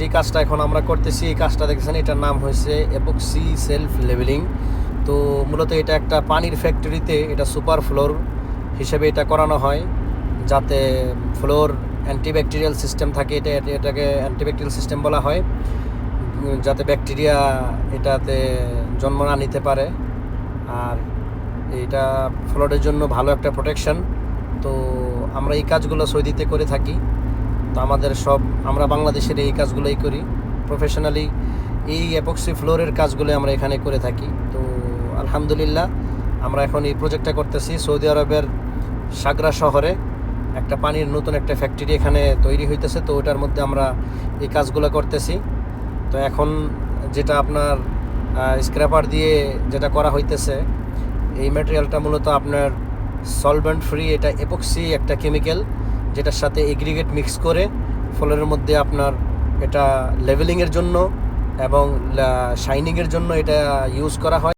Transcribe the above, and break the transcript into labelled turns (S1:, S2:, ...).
S1: যে কাজটা এখন আমরা করতেছি, এই কাজটা দেখেছেন, এটার নাম হয়েছে এপক্সি সেলফ লেভেলিং তো মূলত এটা একটা পানির ফ্যাক্টরিতে এটা সুপার ফ্লোর হিসেবে এটা করানো হয়, যাতে ফ্লোর অ্যান্টিব্যাকটেরিয়াল সিস্টেম থাকে, এটা এটা- এটাকে অ্যান্টিব্যাকটেরিয়াল সিস্টেম বলা হয়, যাতে ব্যাকটেরিয়া এটাতে জন্ম না নিতে পারে। আর এটা ফ্লোরের জন্য ভালো একটা প্রোটেকশন। তো আমরা এই কাজগুলো সৌদিতে করে থাকি। তো আমাদের সব, আমরা বাংলাদেশের এই কাজগুলোই করি। প্রফেশনালি এই অ্যাপক্সি ফ্লোরের কাজগুলো আমরা এখানে করে থাকি। তো আলহামদুলিল্লাহ, আমরা এখন এই প্রজেক্টটা করতেছি সৌদি আরবের সাগরা শহরে। একটা পানির নতুন একটা ফ্যাক্টরি এখানে তৈরি হইতেছে, তো ওটার মধ্যে আমরা এই কাজগুলো করতেছি। তো এখন যেটা আপনার স্ক্র্যাপার দিয়ে যেটা করা হইতেছে, এই ম্যাটেরিয়ালটা মূলত আপনার সলভেন্ট ফ্রি এটা এপক্সি একটা কেমিক্যাল যেটার সাথে এগ্রিগেট মিক্স করে ফলের মধ্যে আপনার এটা লেভেলিংয়ের জন্য এবং শাইনিংয়ের জন্য এটা ইউজ করা হয়।